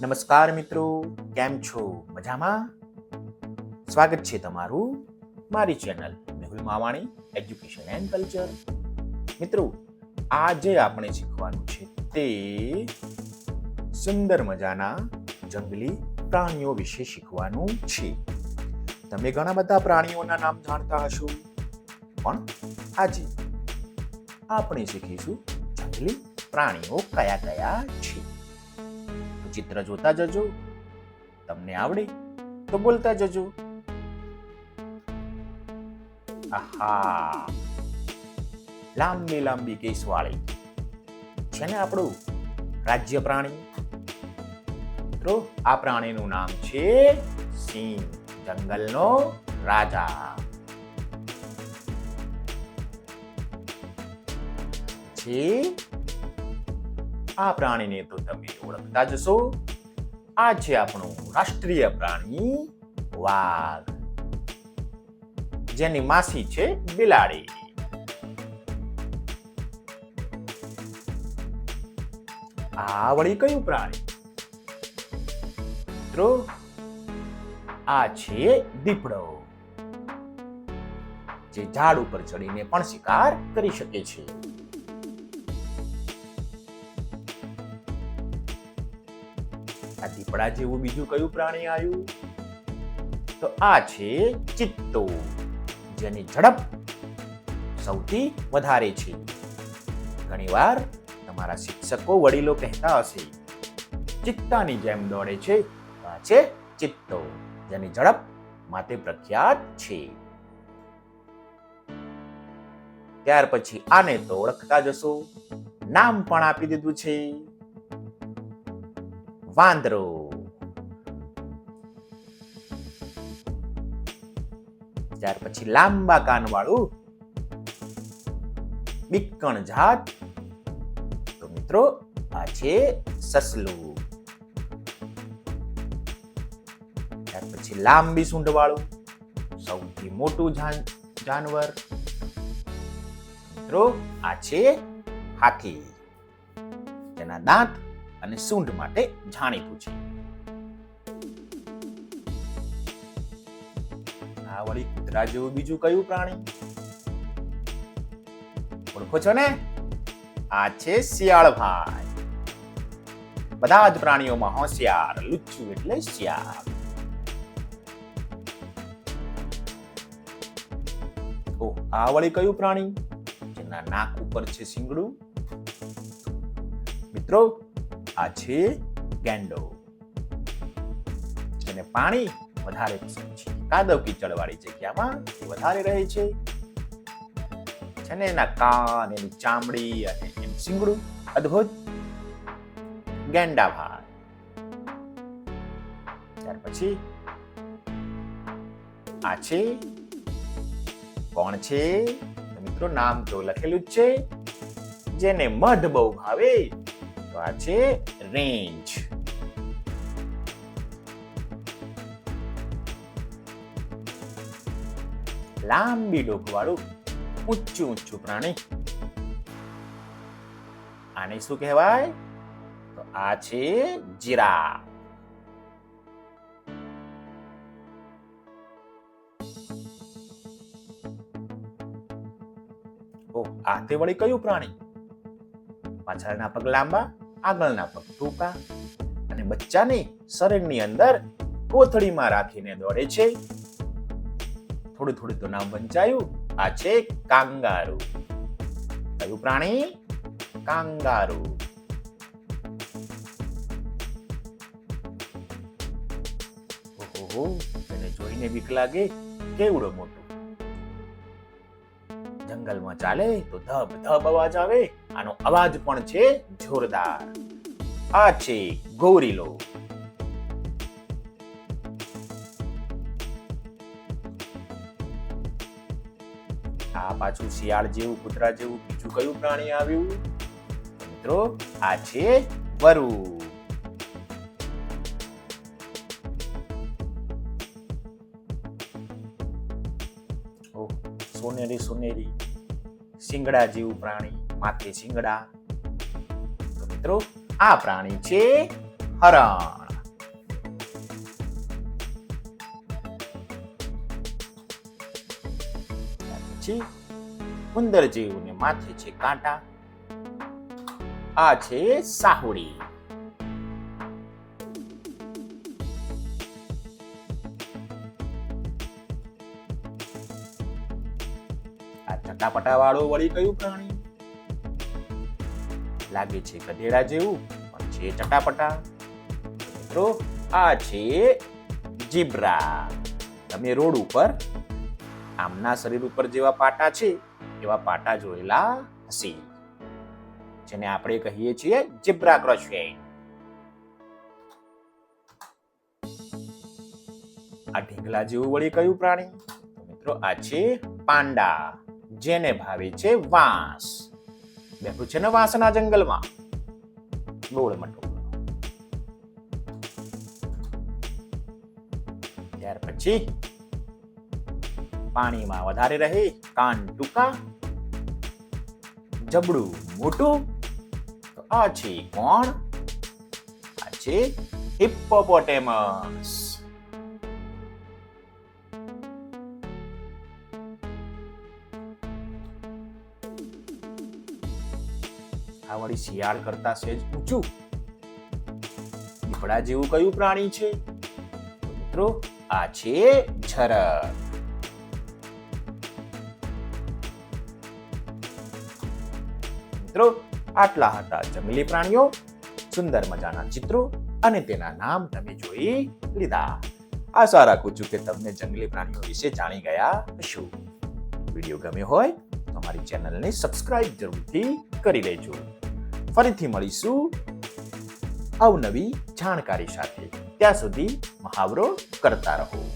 નમસ્કાર મિત્રો, કેમ છો? મજામાં? સ્વાગત છે તમારું મારી channel Mehul Mavani education and culture મિત્રો, આજે આપણે શીખવાનું છે તે સુંદર મજાના જંગલી પ્રાણીઓ વિશે શીખવાનું છે. તમે ઘણા બધા પ્રાણીઓના નામ જાણતા હશો, પણ આજે આપણે શીખીશું જંગલી પ્રાણીઓ કયા કયા છે. ચિત્ર જોતા જજો. તમને આવડે તો બોલતા જજો. આહા. લાંબી લાંબી કેસવાળી છે ને આપણું રાજ્ય પ્રાણી? મિત્રો, આ પ્રાણીનું નામ છે સિંહ, જંગલનો રાજા. છે આ પ્રાણીને તો તમે ઓળખતા જશો આ છે આપણું રાષ્ટ્રીય પ્રાણી વાઘ, જેની માસી છે બિલાડી. આ વળી કયું પ્રાણી? મિત્રો, આ છે દીપડો, જે ઝાડ ઉપર ચડીને પણ શિકાર કરી શકે છે. આ દીપડા જેવું બીજું કયું પ્રાણી આવ્યું? તો આ છે ચિત્તો, જેની ઝડપ સૌથી વધારે છે. ઘણીવાર તમારા શિક્ષકો વડીલો કહેતા હશે, ચિત્તાની જેમ દોડે છે, આ છે ચિત્તો, જેની ઝડપ માટે પ્રખ્યાત છે. ત્યાર પછી આને તો ઓળખતા જશો. નામ પણ આપી દીધું છે. વાંદરો ત્યાર પછી લાંબા કાન વાળું બીકણ જાત. તો મિત્રો, આ છે સસલું. ત્યાર પછી લાંબી સૂંઢ વાળું સૌથી મોટું જાન- જાનવર. મિત્રો, આ છે હાથી. તેના દાંત અને સૂંઢ માટે જાણીતું છે. આ વળી કૂતરા જેવું બીજું કયું પ્રાણી? ઓળખો છો ને? આ છે શિયાળ ભાઈ બધા જ પ્રાણીઓમાં હોશિયાર લુચ્ચું એટલે શિયાળ. ઓ, આ વળી કયું પ્રાણી? જેના નાક ઉપર છે સિંગડું? મિત્રો આ છે ગેંડો. જેને પાણી વધારે પસંદ છે. કાદવ કીચડવાળી જગ્યામાં એ વધારે રહે છે. છે એના કાન, એની ચામડી અને એનું શિંગડું અદ્ભુત ગેંડા ભાઈ ત્યાર પછી આ છે કોણ છે? મિત્રો નામ તો લખેલું જ છે. જેને મધ બહુ ભાવે તો છે રેન્જ લાંબી ડોક વાળું ઊંચું ઊંચું પ્રાણી. આને શું કહેવાય? તો આ છે જીરા આ તે વળી કયું પ્રાણી? પાછળના પગ લાંબા? આગળના પગ ટૂંકા અને બચ્ચાને શરીરની અંદર કોથળીમાં રાખીને દોડે છે. થોડું થોડું તો નામ વંચાયું. આ છે કાંગારુ. કયું પ્રાણી? કાંગારુ. ઓહો, એને જોઈને બીક લાગે. કેવડો મોટો? જંગલમાં ચાલે, તો ધબ ધબ અવાજ આવે. આનો અવાજ પણ છે જોરદાર. આ છે ગોરીલો. આ પાછું શિયાળ જેવું, કૂતરા જેવું, બીજું કયું પ્રાણી આવ્યું? મિત્રો, આ છે વરુ. સોનેરી સોનેરી. શિંગડા જેવું પ્રાણી માથે શિંગડા મિત્રો, આ પ્રાણી છે હરણ. ઉંદર જેવું ને માથે છે કાંટા. આ છે સાહુડી. આ ચટાપટા વાળો વળી કયું પ્રાણી? લાગે છે ગધેડા જેવું, પણ છે ચટાપટા. મિત્રો, આ છે જીબ્રા. તમે રોડ ઉપર આમના શરીર ઉપર જેવા પાટા છે, એવા પાટા જોયેલા હશે. જેને આપણે કહીએ છીએ જીબ્રા ક્રોસિંગ આ ઢીંગલા જેવું વળી કયું પ્રાણી? મિત્રો, આ છે પાંડા. જેને ભાવે છે વાંસ. બેઠું છે ને વાંસના જંગલમાં. ગોળ મટોળ ત્યાર પછી પાણીમાં વધારે રહે કાન ટૂંકા, જબડું મોટું આ છે કોણ? આ છે હિપ્પોપોટેમસ આ શિયાળ કરતા સહેજ ઊંચું દીપડા જેવું કયું પ્રાણી છે? મિત્રો, આ છે ઝરખ મિત્રો, આટલા હતા જંગલી પ્રાણીઓ, સુંદર મજાના ચિત્રો અને તેના નામ તમે જોઈ લીધા. આશા રાખું છું કે તમને જંગલી પ્રાણીઓ વિશે જાણી ગયા હશો. વીડિયો ગમ્યો હોય તો અમારી ચેનલને સબસ્ક્રાઇબ જરૂરથી કરી લેજો. ફરીથી મળીશું અવનવી જાણકારી સાથે. ત્યાં સુધી મહાવરો કરતા રહો.